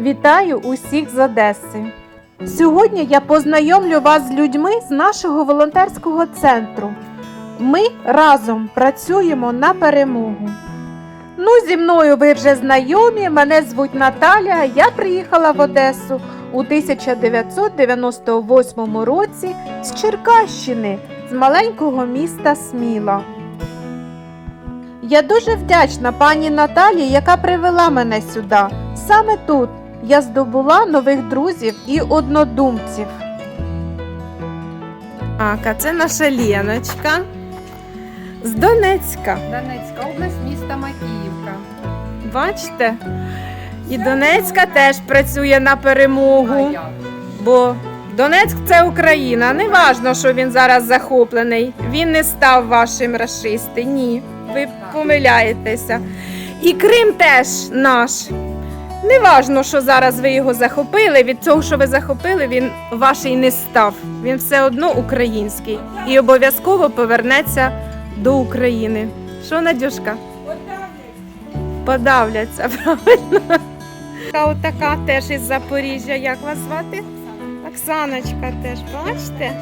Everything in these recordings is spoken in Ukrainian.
Вітаю усіх з Одеси! Сьогодні я познайомлю вас з людьми з нашого волонтерського центру. Ми разом працюємо на перемогу. Ну, зі мною ви вже знайомі. Мене звуть Наталя. Я приїхала в Одесу у 1998 році з Черкащини, з маленького міста Сміла. Я дуже вдячна пані Наталі, яка привела мене сюди. Саме тут я здобула нових друзів і однодумців. Так, а це наша Леночка з Донецька. Донецька область, місто Макіївка. Бачите? І Донецька теж працює на перемогу. Бо Донецьк це Україна. Не важно, що він зараз захоплений. Він не став вашим расисти. Ні. Ви помиляєтеся. І Крим теж наш. Не важно, що зараз ви його захопили. Від того, що ви захопили, він ваш і не став. Він все одно український і обов'язково повернеться до України. Що, Надюшка? Подавляться, правильно. Та отака теж із Запоріжжя. Як вас звати? Оксаночка теж, бачите?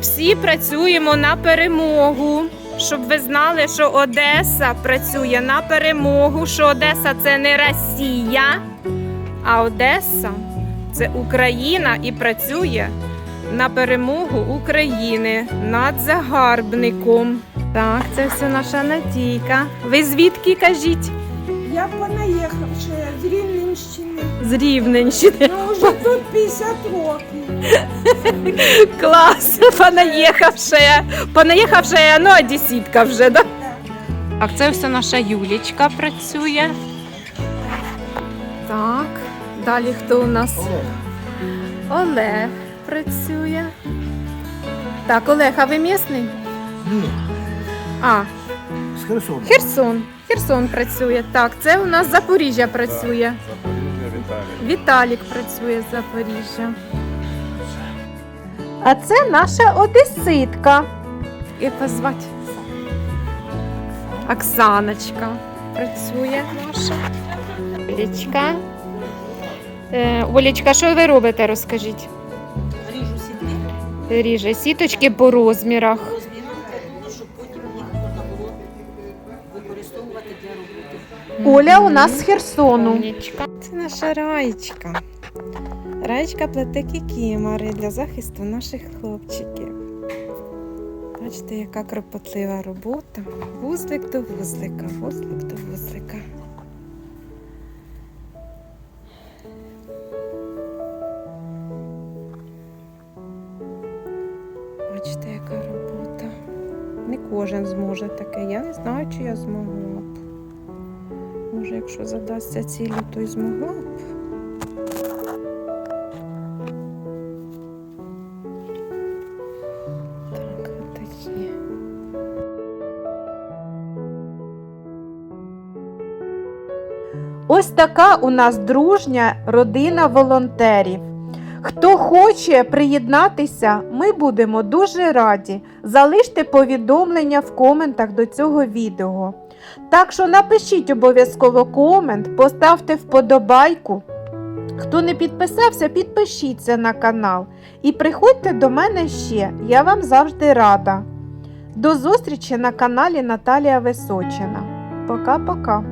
Всі працюємо на перемогу. Щоб ви знали, що Одеса працює на перемогу, що Одеса це не Росія, а Одеса це Україна і працює на перемогу України над загарбником. Так, це все наша Надійка. Ви звідки кажіть? Я понаїхавши з Рівненщини. З Рівненщини. Ну, 50 років. Клас, понаїхавшая. Понаїхавшая, ну, одесітка вже, да? Так, це все наша Юлічка працює. Так, далі хто у нас? Олег працює. Так, Олег, а ви місний? Ні, А, з Херсону. Херсон. Херсон працює. Так, це у нас Запоріжжя працює. Віталік працює з Запоріжжя. А це наша одеситка. Як вас звати? Оксаночка працює наша. Олічка. Е, Олічка, що ви робите, розкажіть? Ріжу сітки Ріже сіточки по розмірах. Оля у нас з Херсону. Це наша раєчка. Раєчка плете кікімори для захисту наших хлопчиків. Бачите, яка кропотлива робота. Вузлик до вузлика, вузлик до вузлика. Бачите, яка робота. Не кожен зможе таке. Я не знаю, чи я б. Може, якщо задасться цілі, то й змогла б. Ось така у нас дружня родина волонтерів. Хто хоче приєднатися, ми будемо дуже раді. Залиште повідомлення в коментах до цього відео. Так що напишіть обов'язково комент, поставте вподобайку. Хто не підписався, підпишіться на канал і приходьте до мене ще, я вам завжди рада. До зустрічі на каналі Наталія Височина. Пока-пока.